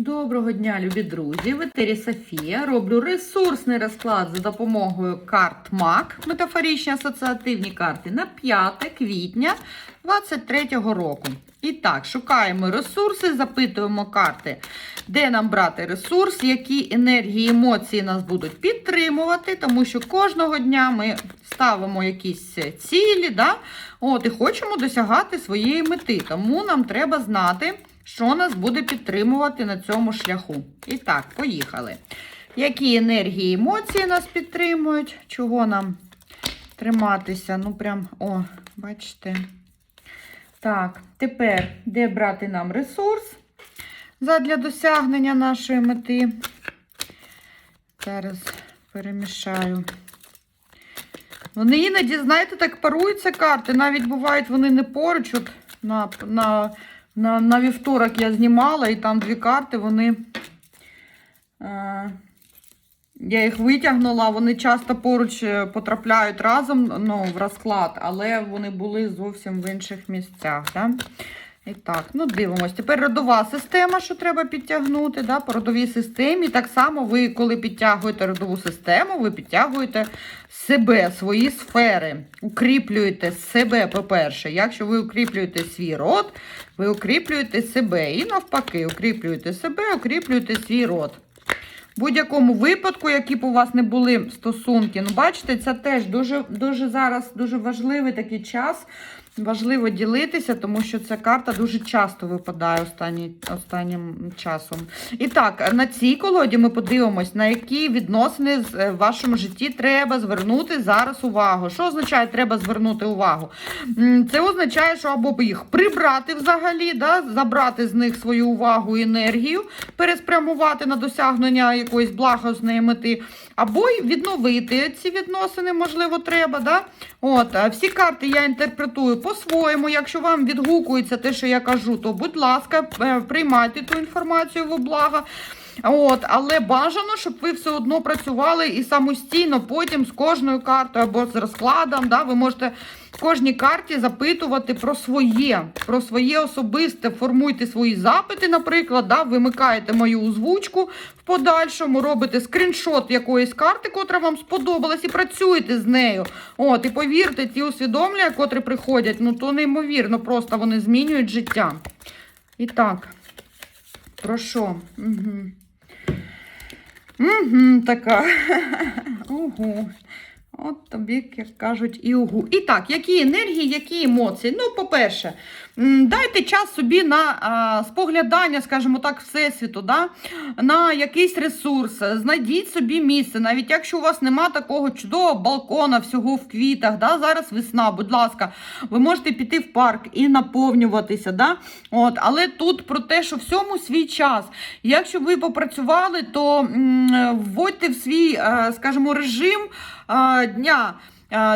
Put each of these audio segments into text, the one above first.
Доброго дня, любі друзі! В етері Софія роблю ресурсний розклад за допомогою карт МАК, метафоричні асоціативні карти на 5 квітня 2023 року. І так, шукаємо ресурси, запитуємо карти, де нам брати ресурс, які енергії, емоції нас будуть підтримувати, тому що кожного дня ми ставимо якісь цілі, да? От, і хочемо досягати своєї мети. Тому нам треба знати. Що нас буде підтримувати на цьому шляху? І так, поїхали. Які енергії, емоції нас підтримують? Чого нам триматися? Ну, прям, о, бачите. Так, тепер, де брати нам ресурс задля досягнення нашої мети? Зараз перемішаю. Вони іноді, знаєте, так паруються карти. Навіть бувають вони не поруч. От на, на на на вівторок я знімала, і там дві карти, вони. Е, я їх витягнула, вони часто поруч е, потрапляють разом ну, в розклад, але вони були зовсім в інших місцях. Да? І так, ну дивимось. Тепер родова система, що треба підтягнути. Да? По родовій системі. Так само ви, коли підтягуєте родову систему, ви підтягуєте себе, свої сфери, укріплюєте себе, по-перше. Якщо ви укріплюєте свій род, ви укріплюєте себе. І навпаки, укріплюєте себе, укріплюєте свій рот. В будь-якому випадку, які б у вас не були стосунки, ну бачите, це теж дуже дуже зараз дуже важливий такий час. Важливо ділитися, тому що ця карта дуже часто випадає останні, останнім часом. І так, на цій колоді ми подивимось, на які відносини в вашому житті треба звернути зараз увагу. Що означає, треба звернути увагу? Це означає, що або їх прибрати взагалі, да, забрати з них свою увагу і енергію, переспрямувати на досягнення якоїсь благосної мети, або відновити ці відносини, можливо, треба. Да? От, Всі карти я інтерпретую по-своєму. Якщо вам відгукується те, що я кажу, то будь ласка, е, приймайте ту інформацію в облага. От, Але бажано, щоб ви все одно працювали і самостійно потім з кожною картою або з розкладом. Да, Ви можете в кожній карті запитувати про своє, про своє особисте, формуйте свої запити, наприклад, да, вимикаєте мою озвучку в подальшому, робите скріншот якоїсь карти, котра вам сподобалась, і працюєте з нею. От, І повірте, ті усвідомлення, котрі приходять, ну то неймовірно, просто вони змінюють життя. І так, про що? Угу. Угу, така. Угу. От тобі, як кажуть, і угу. І так, які енергії, які емоції? Ну, по-перше, дайте час собі на споглядання, скажімо так, всесвіту, да? на якийсь ресурс. Знайдіть собі місце, навіть якщо у вас нема такого чудового балкона, всього в квітах. да? Зараз весна, будь ласка, ви можете піти в парк і наповнюватися. Да? От, Але тут про те, що всьому свій час. Якщо ви попрацювали, то вводьте в свій, а, скажімо, режим дня.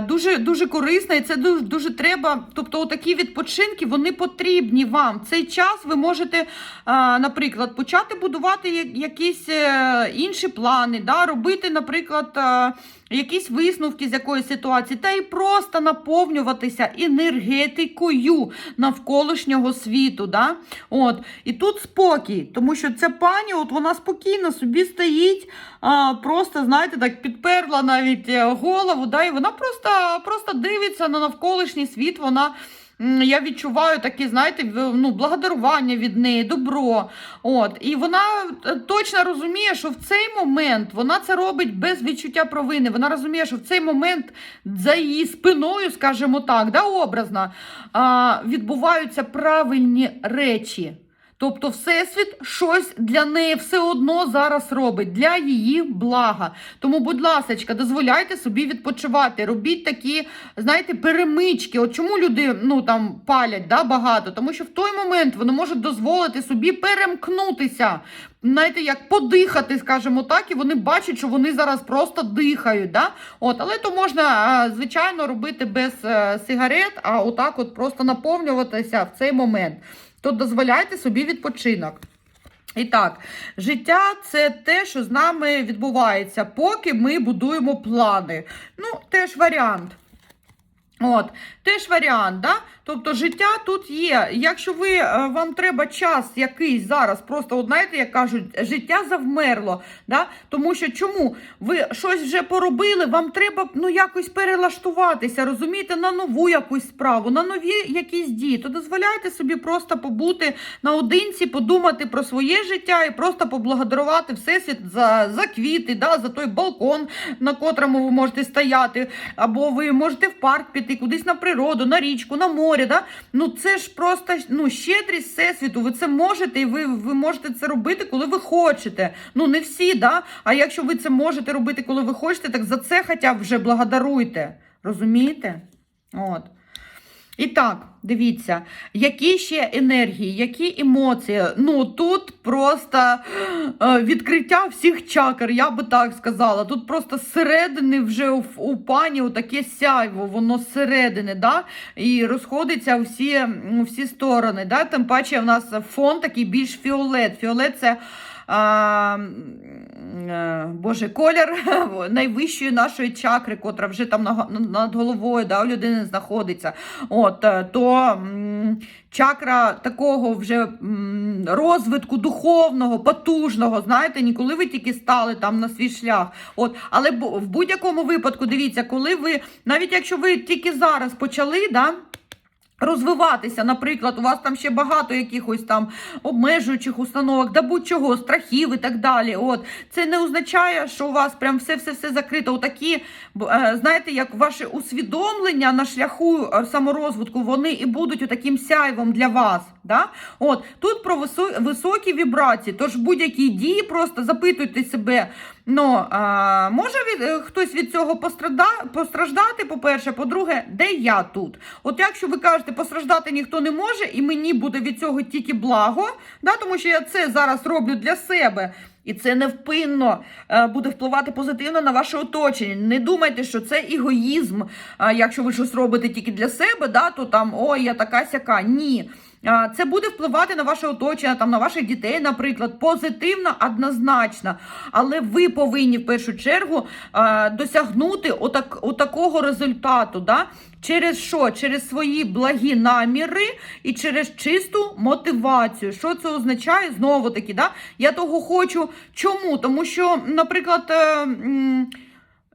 Дуже дуже корисна і це дуже дуже треба. Тобто, такі відпочинки вони потрібні вам. Цей час ви можете, наприклад, почати будувати якісь е, інші плани, да, робити, наприклад, якісь висновки з якоїсь ситуації, та й просто наповнюватися енергетикою навколишнього світу. Да? От. І тут спокій, тому що ця пані от вона спокійно собі стоїть, а, просто, знаєте, так підперла навіть е, голову, да? і вона просто, просто дивиться на навколишній світ. вона я відчуваю такі, знаєте, ну, благодарування від неї, добро. От. І вона е, точно розуміє, що в цей момент вона це робить без відчуття провини. Вона розуміє, що в цей момент за її спиною, скажімо так, да, образно, відбуваються правильні речі. Тобто, Всесвіт щось для неї все одно зараз робить, для її блага. Тому, будь ласка, дозволяйте собі відпочивати. Робіть такі, знаєте, перемички. От чому люди ну, там, палять да, багато? Тому що в той момент вони можуть дозволити собі перемкнутися. Знаєте, як подихати, скажімо так, і вони бачать, що вони зараз просто дихають. Да? От, Але то можна, звичайно, робити без е, сигарет, а отак от просто наповнюватися в цей момент то дозволяйте собі відпочинок. І так, життя це те, що з нами відбувається, поки ми будуємо плани. Ну, теж варіант. От, теж варіант, да? Тобто життя тут є. Якщо ви е, вам треба час якийсь зараз, просто от знаєте, як кажуть, життя завмерло. Да? Тому що чому? Ви щось вже поробили, вам треба ну якось перелаштуватися, розумієте, на нову якусь справу, на нові якісь дії. То дозволяйте собі просто побути наодинці, подумати про своє життя і просто поблагодарувати Всесвіт за, за квіти, да, за той балкон, на котрому ви можете стояти, або ви можете в парк піти, кудись на природу, на річку, на море. Да? Ну це ж просто ну, щедрість Всесвіту. Ви це можете, і ви, ви можете це робити, коли ви хочете. Ну не всі, да? а якщо ви це можете робити, коли ви хочете, так за це хоча б вже благодаруйте. Розумієте? От. І так, дивіться, які ще енергії, які емоції. Ну тут просто е, відкриття всіх чакр, я би так сказала. Тут просто зсередини вже у, у пані таке сяйво, воно зсередини, да? і розходиться у всі, всі сторони. Да? Тим паче, у нас фон такий більш фіолет. Фіолет це. А, е, Боже, колір найвищої нашої чакри, котра вже там над головою да, у людини знаходиться. От, е, то чакра такого вже розвитку духовного, потужного, знаєте, ніколи ви тільки стали там на свій шлях. От, але в будь-якому випадку, дивіться, коли ви, навіть якщо ви тільки зараз почали, да, розвиватися, наприклад, у вас там ще багато якихось там обмежуючих установок, да будь-чого, страхів і так далі. От це не означає, що у вас прям все все все закрито. Отакі, е, знаєте, як ваші усвідомлення на шляху е, саморозвитку, вони і будуть таким сяйвом для вас. Да? От тут про високі вібрації. Тож будь-які дії, просто запитуйте себе. Ну, а, може від, е, хтось від цього пострада, постраждати, по-перше, по-друге, де я тут? От якщо ви кажете, постраждати ніхто не може, і мені буде від цього тільки благо, да, тому що я це зараз роблю для себе. І це невпинно е, буде впливати позитивно на ваше оточення. Не думайте, що це егоїзм. Якщо ви щось робите тільки для себе, да, то там ой, я така сяка. Ні. Це буде впливати на ваше оточення, там на ваших дітей, наприклад, позитивно, однозначно. Але ви повинні в першу чергу досягнути отак, отакого результату. Да? Через що? Через свої благі наміри і через чисту мотивацію. Що це означає? Знову таки, да? я того хочу. Чому? Тому що, наприклад.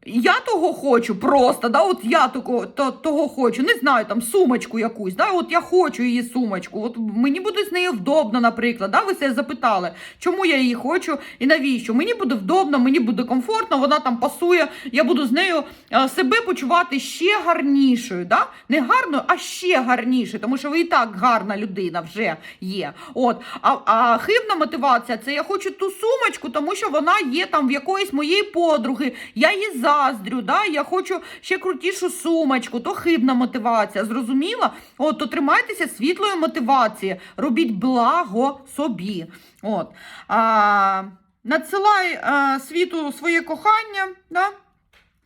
Я того хочу просто, да, от я того, то, того хочу, не знаю, там сумочку якусь, да, от я хочу її сумочку, от мені буде з нею вдобно, наприклад, да, ви себе запитали, чому я її хочу і навіщо? Мені буде вдобно, мені буде комфортно, вона там пасує, я буду з нею е, себе почувати ще гарнішою, да? не гарною, а ще гарнішою, тому що ви і так гарна людина вже є. От, а, а хибна мотивація це я хочу ту сумочку, тому що вона є там в якоїсь моєї подруги, я її заздрю, да? я хочу ще крутішу сумочку, то хибна мотивація. Зрозуміла? От, то тримайтеся світлої мотивації, робіть благо собі. От. А, надсилай а, світу своє кохання, да?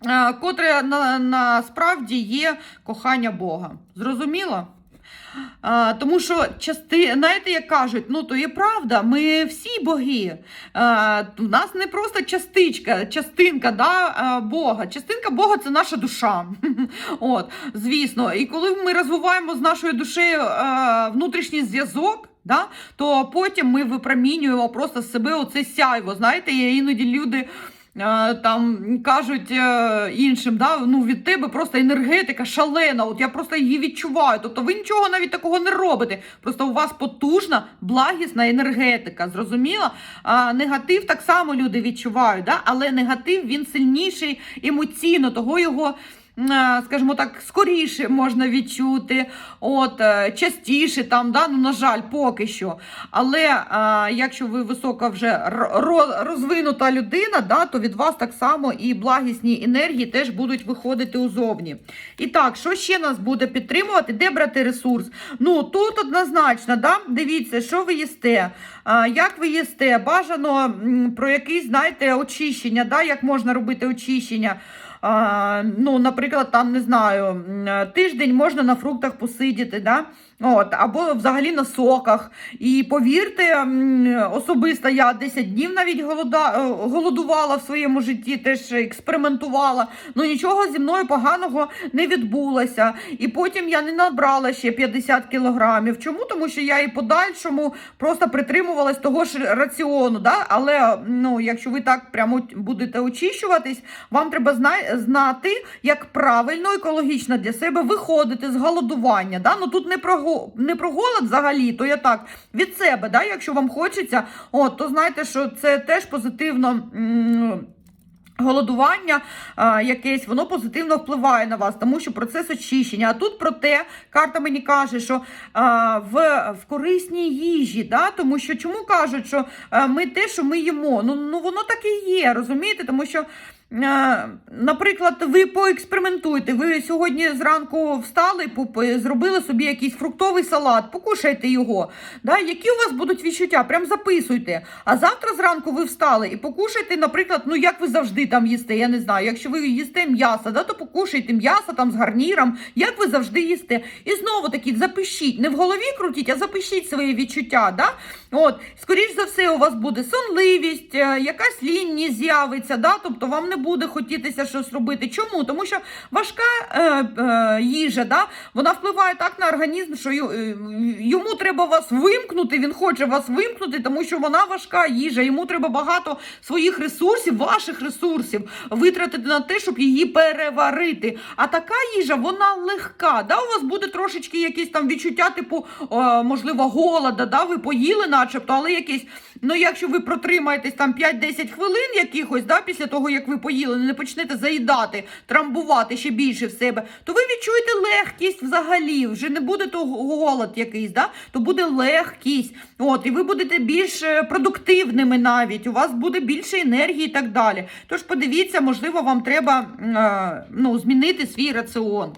а, котре на, насправді є кохання Бога. Зрозуміло? А, тому що части, знаєте, як кажуть, ну то є правда, ми всі боги. А, у нас не просто частичка, частинка да, Бога. Частинка Бога це наша душа. От, звісно. І коли ми розвиваємо з нашою душею внутрішній зв'язок. Да? То потім ми випромінюємо просто з себе оце сяйво. Знаєте, іноді люди там кажуть е, іншим, да? ну, від тебе просто енергетика шалена, от я просто її відчуваю. Тобто ви нічого навіть такого не робите. Просто у вас потужна, благісна енергетика. Зрозуміло? А, негатив так само люди відчувають, да? але негатив він сильніший емоційно, того його. Е, Скажімо так, скоріше можна відчути, от е, частіше там, да, ну на жаль, поки що. Але е, якщо ви висока вже розвинута людина, да, то від вас так само і благісні енергії теж будуть виходити узовні. І так, що ще нас буде підтримувати? Де брати ресурс? Ну тут однозначно, да, дивіться, що ви їсте, як ви їсте, бажано про якісь, знаєте, очищення, да, як можна робити очищення. Ну, наприклад, там не знаю, тиждень можна на фруктах посидіти, да? От, або взагалі на соках. І повірте, особисто я 10 днів навіть голода, е, голодувала в своєму житті, теж експериментувала. Ну нічого зі мною поганого не відбулося. І потім я не набрала ще 50 кілограмів. Чому? Тому що я і подальшому просто притримувалась того ж раціону. Да? Але ну, якщо ви так прямо будете очищуватись, вам треба зна- знати, як правильно екологічно для себе виходити з голодування. Да? Ну тут не про не про голод взагалі, то я так від себе, да? якщо вам хочеться, от, то знайте, що це теж позитивно. Голодування а, якесь, воно позитивно впливає на вас, тому що процес очищення. А тут про те, карта мені каже, що а, в, в корисній їжі, да? тому що чому кажуть, що а, ми те, що ми їмо, ну, ну воно так і є, розумієте? Тому що, наприклад, ви поекспериментуйте, ви сьогодні зранку встали, зробили собі якийсь фруктовий салат, покушайте його. Да? Які у вас будуть відчуття? Прям записуйте. А завтра зранку ви встали і покушайте, наприклад, ну як ви завжди там їсте, я не знаю. Якщо ви їсте м'ясо, да, то покушайте м'ясо там з гарніром, як ви завжди їсте. І знову таки запишіть, не в голові крутіть, а запишіть свої відчуття. Да? От, скоріш за все, у вас буде сонливість, е, якась лінність з'явиться, да? тобто вам не буде хотітися щось робити. Чому? Тому що важка е, е, їжа, да? вона впливає так на організм, що е, йому треба вас вимкнути, він хоче вас вимкнути, тому що вона важка їжа, йому треба багато своїх ресурсів, ваших ресурсів витратити на те, щоб її переварити. А така їжа, вона легка. Да? У вас буде трошечки якісь там відчуття, типу, е, можливо, голода, да? ви поїли начебто, але якесь, ну якщо ви протримаєтесь там 5-10 хвилин якихось, да, після того, як ви поїли, не почнете заїдати, трамбувати ще більше в себе, то ви відчуєте легкість взагалі, вже не буде то голод якийсь, да? то буде легкість. От, і ви будете більш е, продуктивними навіть, у вас буде більше енергії і так далі. Тож подивіться, можливо, вам треба е, ну, змінити свій раціон.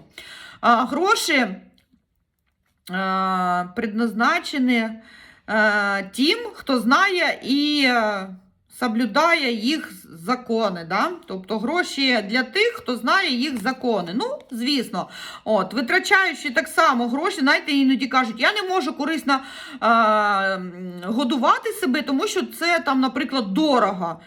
Гроші е, предназначені тим, хто знає і соблюдає їх закони. Да? Тобто гроші для тих, хто знає їх закони. Ну, звісно, от, витрачаючи так само гроші, знаєте, іноді кажуть, я не можу корисно е, годувати себе, тому що це там, наприклад, дорого.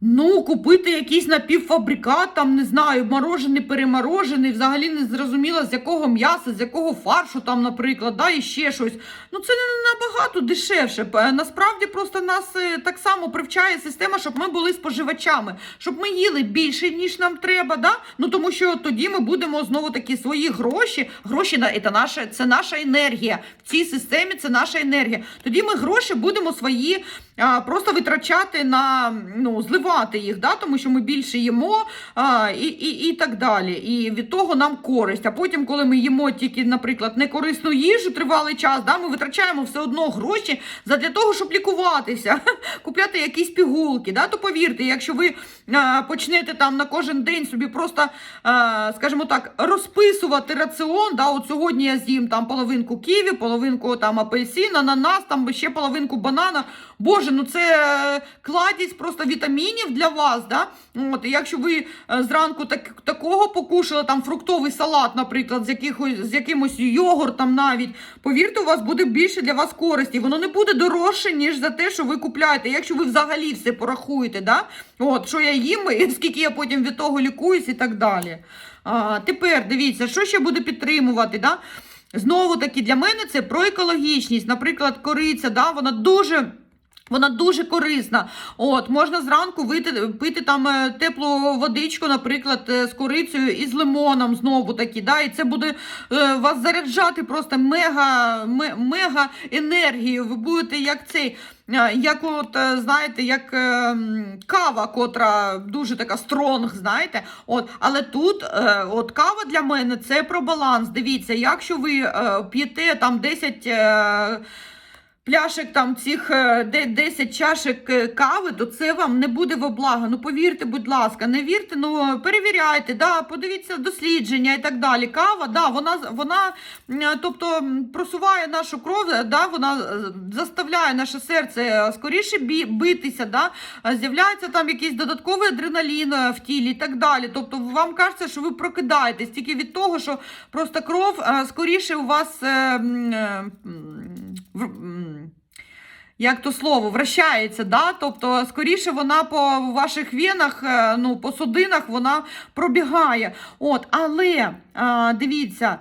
Ну, купити якийсь напівфабрикат, там, не знаю, морожений, переморожений, взагалі не зрозуміло, з якого м'яса, з якого фаршу, там, наприклад, да, і ще щось. Ну, це не набагато дешевше. Насправді просто нас е, так само привчає система, щоб ми були споживачами, щоб ми їли більше, ніж нам треба, да? ну, тому що тоді ми будемо знову таки свої гроші. Гроші на це наша, це наша енергія. В цій системі це наша енергія. Тоді ми гроші будемо свої а, просто витрачати на ну, зливати їх, да? тому що ми більше їмо а, і, і, і так далі. І від того нам користь. А потім, коли ми їмо тільки, наприклад, некорисну їжу тривалий час, да? ми витрачаємо все одно гроші для того, щоб лікуватися, купляти якісь пігулки. Да? То повірте, якщо ви а, почнете там на кожен день собі просто, а, скажімо так, розписувати раціон, да? от сьогодні я з'їм там половинку ківі, половинку там апельсин, ананас, там ще половинку банана. Боже, ну це е, кладість просто вітамінів для вас. Да? От, якщо ви е, зранку так, такого покушали, там фруктовий салат, наприклад, з, якихось, з якимось йогуртом навіть, повірте, у вас буде більше для вас користі. Воно не буде дорожче, ніж за те, що ви купляєте. Якщо ви взагалі все порахуєте, да? От, що я їм, і скільки я потім від того лікуюсь і так далі. А, тепер дивіться, що ще буде підтримувати. Да? Знову таки, для мене це про екологічність. Наприклад, кориця, да, вона дуже. Вона дуже корисна. От, можна зранку вити, пити там е, теплу водичку, наприклад, е, з корицею і з лимоном знову таки. Да? І це буде е, вас заряджати просто мега, ме- мега енергією. Ви будете як цей. е, Як от, знаєте, як е, кава, котра дуже така стронг, знаєте. От, але тут е, от кава для мене це про баланс. Дивіться, якщо ви е, п'єте там 10. Е, пляшек там цих е, 10 чашек е, кави, то це вам не буде во благо. Ну повірте, будь ласка, не вірте, ну перевіряйте, да, подивіться дослідження і так далі. Кава, да, вона вона е, тобто просуває нашу кров, е, да, вона е, заставляє наше серце е, скоріше битися, да, е, з'являється там якийсь додатковий адреналін е, в тілі і так далі. Тобто вам кажеться, що ви прокидаєтесь тільки від того, що просто кров е, скоріше у вас. Як то слово, вращається, да? тобто, скоріше вона по ваших венах, е, ну, по судинах вона пробігає. От, але дивіться,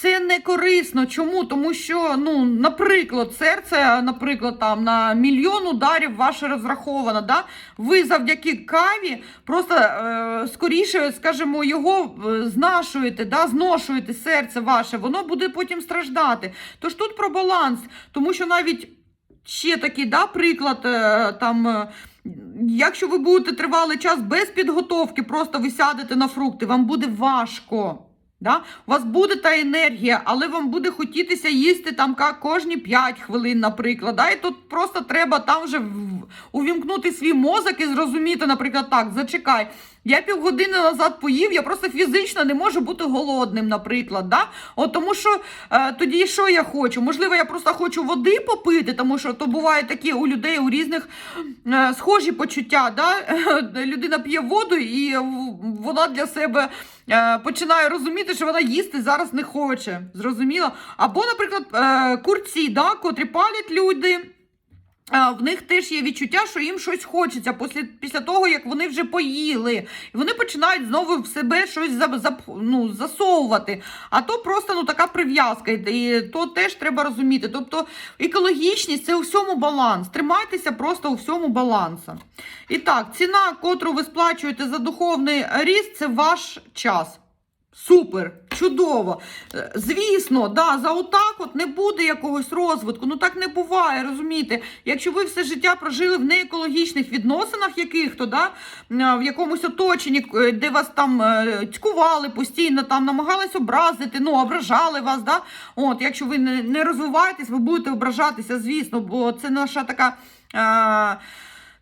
це не корисно. Чому? Тому що, ну, наприклад, серце, наприклад, там на мільйон ударів ваше розраховано. Да? Ви завдяки каві просто е, скоріше, скажімо, його е, знашуєте, да? зношуєте серце ваше, воно буде потім страждати. Тож тут про баланс, тому що навіть. Ще такий да, приклад, е, там, е, якщо ви будете тривалий час без підготовки, просто ви сядете на фрукти, вам буде важко. Да? У вас буде та енергія, але вам буде хотітися їсти там кожні 5 хвилин, наприклад. Да? І тут просто треба там вже увімкнути свій мозок і зрозуміти, наприклад, так, зачекай. Я півгодини назад поїв, я просто фізично не можу бути голодним, наприклад. Да? От тому що е, тоді що я хочу? Можливо, я просто хочу води попити, тому що то буває такі у людей у різних е, схожі почуття. Да? Людина п'є воду і вона для себе е, починає розуміти, що вона їсти зараз не хоче. Зрозуміло? Або, наприклад, е, курці, да, котрі палять люди. В них теж є відчуття, що їм щось хочеться після, після того, як вони вже поїли. І вони починають знову в себе щось за, за, ну, засовувати. А то просто ну, така прив'язка. І то теж треба розуміти. Тобто екологічність це у всьому баланс. Тримайтеся просто у всьому балансу. І так, ціна, котру ви сплачуєте за духовний ріст, це ваш час. Супер, чудово. Е, Звісно, да, за отак от не буде якогось розвитку. Ну так не буває, розумієте? Якщо ви все життя прожили в неекологічних відносинах яких-то, да, е, в якомусь оточенні, е, де вас там цькували постійно, там намагались образити, ну, ображали вас, да? От, якщо ви не розвиваєтесь, ви будете ображатися, звісно, бо це наша така.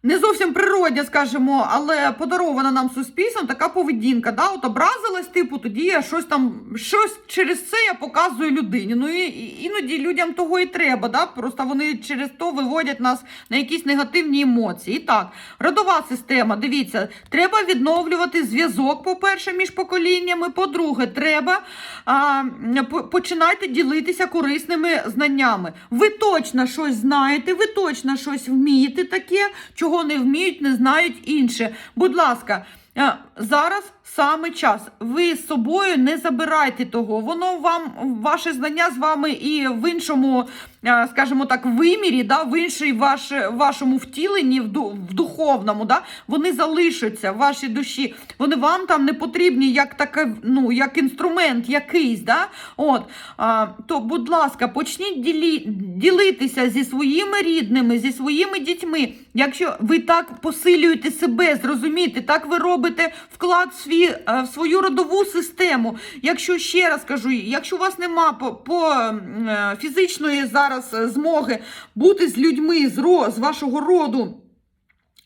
Не зовсім природня, скажімо, але подарована нам суспільством така поведінка. Да? От образилась, типу, тоді я щось там, щось через це я показую людині. Ну і, іноді людям того і треба. Да? Просто вони через то виводять нас на якісь негативні емоції. І так, родова система, дивіться, треба відновлювати зв'язок, по-перше, між поколіннями. По-друге, треба а, по- починайте ділитися корисними знаннями. Ви точно щось знаєте, ви точно щось вмієте таке, чого не вміють, не знають інше. Будь ласка, е, зараз саме час. Ви з собою не забирайте того. Воно вам, ваше знання з вами і в іншому, е, скажімо так, вимірі, да, в іншій ваш, вашому втіленні, в, духовному, да, вони залишаться в вашій душі. Вони вам там не потрібні як таке, ну, як інструмент якийсь. Да? От, а, то, будь ласка, почніть ділі, ділитися зі своїми рідними, зі своїми дітьми. Якщо ви так посилюєте себе, зрозумієте, так ви робите вклад в, свій, е, в свою родову систему. Якщо ще раз кажу, якщо у вас нема по, по е, фізичної зараз е, змоги бути з людьми з, з вашого роду.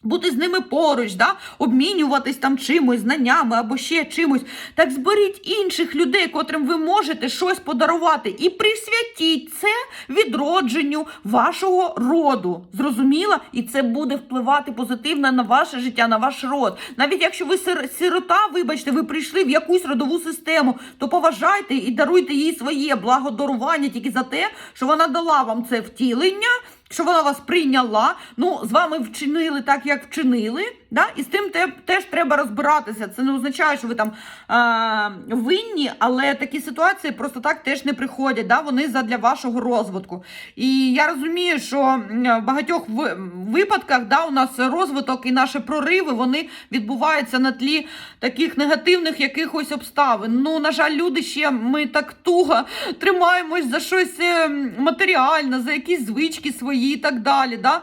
Бути з ними поруч, да? обмінюватись там чимось, знаннями або ще чимось. Так зберіть інших людей, котрим ви можете щось подарувати, і присвятіть це відродженню вашого роду. Зрозуміла? І це буде впливати позитивно на ваше життя, на ваш род. Навіть якщо ви сирота, вибачте, ви прийшли в якусь родову систему, то поважайте і даруйте їй своє благодарування тільки за те, що вона дала вам це втілення що вона вас прийняла, ну з вами вчинили так, як вчинили. Да? І з тим те, теж треба розбиратися. Це не означає, що ви там е, винні, але такі ситуації просто так теж не приходять. Да? Вони задля вашого розвитку. І я розумію, що в багатьох випадках да, у нас розвиток і наші прориви вони відбуваються на тлі таких негативних якихось обставин. Ну, на жаль, люди ще ми так туго тримаємось за щось е, матеріальне, за якісь звички свої і так далі. Да?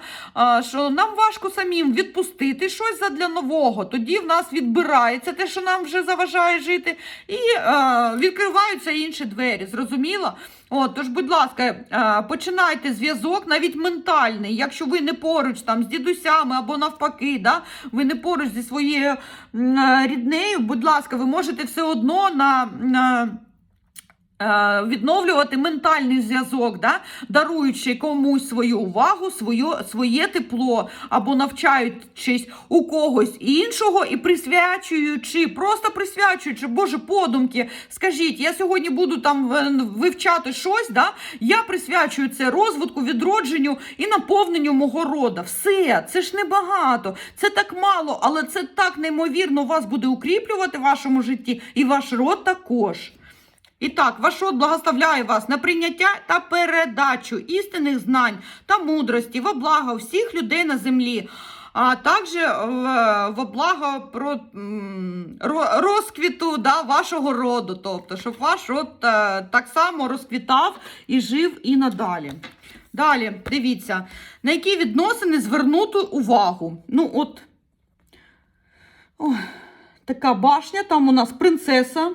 Що нам важко самим відпустити щось задля нового. Тоді в нас відбирається те, що нам вже заважає жити, і е, відкриваються інші двері. Зрозуміло? От, тож, будь ласка, е, починайте зв'язок, навіть ментальний. Якщо ви не поруч там з дідусями або навпаки, да, ви не поруч зі своєю е, ріднею, будь ласка, ви можете все одно на. на Відновлювати ментальний зв'язок, да? даруючи комусь свою увагу, свою, своє тепло, або навчаючись у когось іншого і присвячуючи, просто присвячуючи, Боже, подумки, скажіть, я сьогодні буду там е, вивчати щось, да? я присвячую це розвитку, відродженню і наповненню мого рода. Все, це ж небагато, це так мало, але це так неймовірно вас буде укріплювати в вашому житті, і ваш род також. І так, ваш род благословляє вас на прийняття та передачу істинних знань та мудрості во благо всіх людей на землі, а також в, во благо про, розквіту да, вашого роду. Тобто, щоб ваш род е, так само розквітав і жив і надалі. Далі, дивіться, на які відносини звернути увагу. Ну, от, ой, така башня, там у нас принцеса.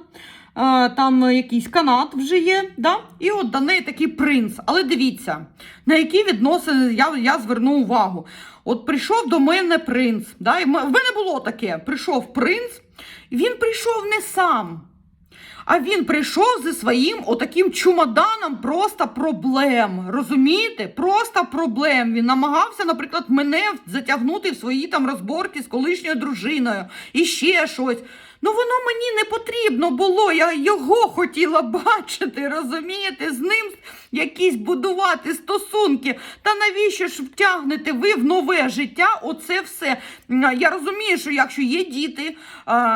Е, Там якийсь канат вже є, да? і от до неї такий принц. Але дивіться, на які відносини я, я зверну увагу. От прийшов до мене принц. Да? І в мене було таке: прийшов принц, він прийшов не сам. А він прийшов зі своїм отаким чумоданом просто проблем. Розумієте? Просто проблем. Він намагався, наприклад, мене затягнути в свої там розборки з колишньою дружиною і ще щось. Ну воно мені не потрібно було. Я його хотіла бачити, розумієте, з ним якісь будувати стосунки. Та навіщо ж втягнете ви в нове життя? Оце все. Я розумію, що якщо є діти,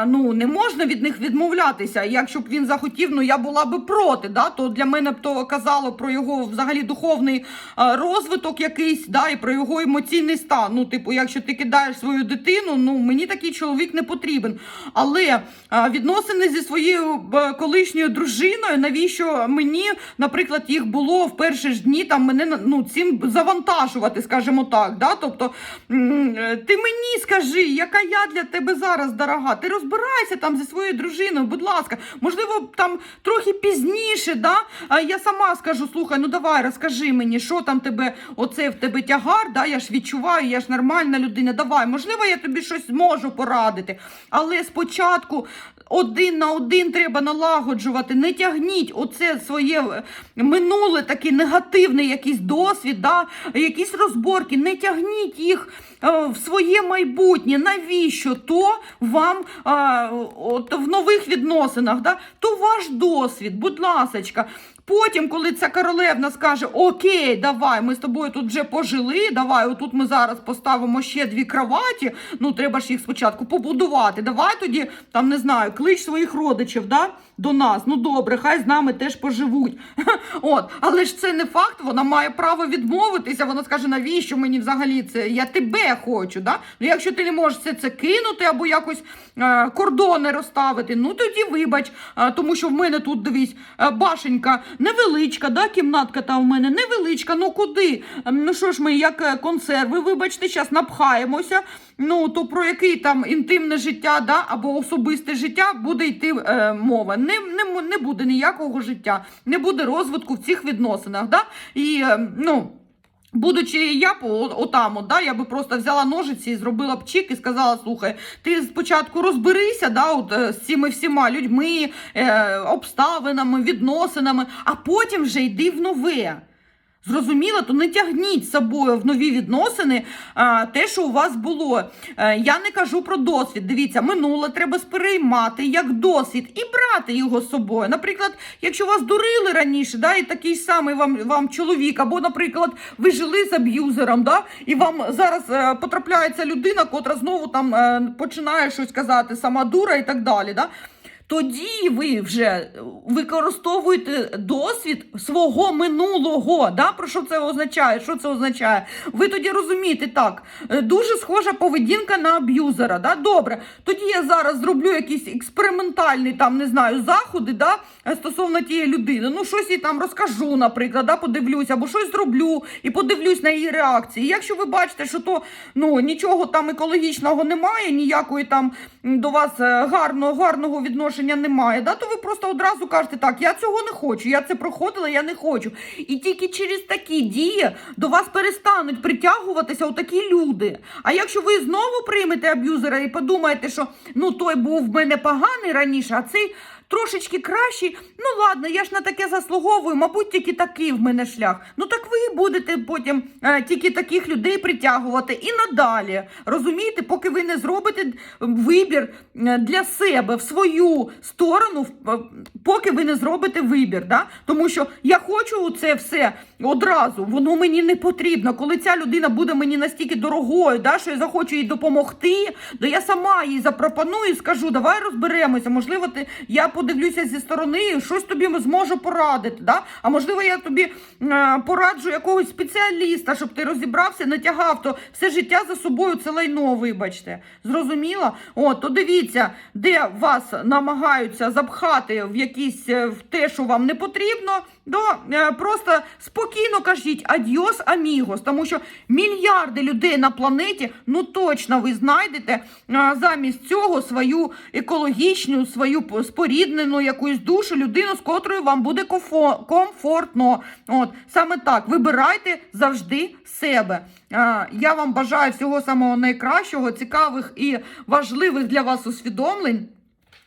ну не можна від них відмовлятися. Якщо б він захотів, ну я була би проти. Да? То для мене б то казало про його взагалі духовний розвиток якийсь, да, і про його емоційний стан. Ну, типу, якщо ти кидаєш свою дитину, ну мені такий чоловік не потрібен. Але відносини зі своєю колишньою дружиною, навіщо мені, наприклад, їх було в перші ж дні там мене ну, цим завантажувати, скажімо так. Да? Тобто е, ти мені скажи, яка я для тебе зараз дорога. Ти розбирайся там зі своєю дружиною, будь ласка, можливо, там трохи пізніше, да? а я сама скажу, слухай, ну давай розкажи мені, що там тебе, оце в тебе тягар, да? я ж відчуваю, я ж нормальна людина. Давай, можливо, я тобі щось можу порадити. Але спочатку один на один треба налагоджувати. Не тягніть оце своє е, минуле, такий негативний якийсь досвід, да? якісь розборки, не тягніть їх е, в своє майбутнє. Навіщо то вам е, от, в нових відносинах? Да? То ваш досвід, будь ласочка. Потім, коли ця королевна скаже: Окей, давай, ми з тобою тут вже пожили, давай, отут ми зараз поставимо ще дві кроваті. Ну, треба ж їх спочатку побудувати. Давай тоді, там не знаю, клич своїх родичів да, до нас. Ну добре, хай з нами теж поживуть. От, але ж це не факт, вона має право відмовитися. Вона скаже, навіщо мені взагалі це? Я тебе хочу. Да? Ну, якщо ти не можеш це, це кинути або якось е, кордони розставити, ну тоді вибач, е, тому що в мене тут дивись, е, башенька невеличка, да, кімнатка та в мене невеличка. Ну куди? Ем, Ну що ж ми, як е, консерви, вибачте, зараз напхаємося. Ну то про який там інтимне життя, да, або особисте життя буде йти е, мова. Не, не, не буде ніякого життя, не буде розвитку в цих відносинах. Да? І е, ну. Будучи я по о- отам, от, да, я би просто взяла ножиці і зробила б чик і сказала: слухай, ти спочатку розберися да, от, е, з цими всіма людьми, е, обставинами, відносинами, а потім вже йди в нове. Зрозуміло, то не тягніть з собою в нові відносини а, те, що у вас було. Е, я не кажу про досвід. Дивіться, минуле треба сприймати як досвід і брати його з собою. Наприклад, якщо вас дурили раніше, да, і такий самий вам, вам чоловік, або, наприклад, ви жили з аб'юзером, да, і вам зараз е, потрапляється людина, котра знову там е, починає щось казати, сама дура і так далі. Да, тоді ви вже використовуєте досвід свого минулого. Да? Про що це означає? Що це означає? Ви тоді розумієте, так, е, дуже схожа поведінка на аб'юзера. Да? Добре, тоді я зараз зроблю якісь експериментальні там, не знаю, заходи да? стосовно тієї людини. Ну, щось їй там розкажу, наприклад, да? подивлюсь, або щось зроблю і подивлюсь на її реакції. Якщо ви бачите, що то ну, нічого там екологічного немає, ніякої там до вас е, гарного, гарного відношення немає, да? то ви просто одразу кажете, так, я цього не хочу, я це проходила, я не хочу. І тільки через такі дії до вас перестануть притягуватися отакі люди. А якщо ви знову приймете аб'юзера і подумаєте, що ну той був в мене поганий раніше, а цей трошечки кращий, ну ладно, я ж на таке заслуговую, мабуть, тільки такий в мене шлях. Ну так ви будете потім е, тільки таких людей притягувати і надалі. Розумієте, поки ви не зробите вибір е, для себе в свою сторону, е, поки ви не зробите вибір. Да? Тому що я хочу це все одразу, воно мені не потрібно. Коли ця людина буде мені настільки дорогою, да, що я захочу їй допомогти, то я сама їй запропоную і скажу, давай розберемося. Можливо, ти, я подивлюся зі сторони, щось тобі зможу порадити. Да? А можливо, я тобі е, пораджу якогось спеціаліста, щоб ти розібрався, не тягав, то все життя за собою це лайно, вибачте. Зрозуміло? От, то дивіться, де вас намагаються запхати в якісь е, в те, що вам не потрібно, то е, просто спокійно кажіть адьос, амігос, тому що мільярди людей на планеті, ну точно ви знайдете замість цього свою екологічну, свою п- споріднену якусь душу, людину, з котрою вам буде комфортно. От саме так, вибирайте завжди себе. Я вам бажаю всього самого найкращого, цікавих і важливих для вас усвідомлень.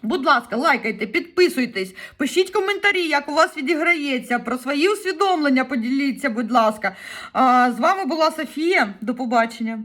Будь ласка, лайкайте, підписуйтесь, пишіть коментарі, як у вас відіграється. Про свої усвідомлення поділіться, будь ласка. З вами була Софія. До побачення.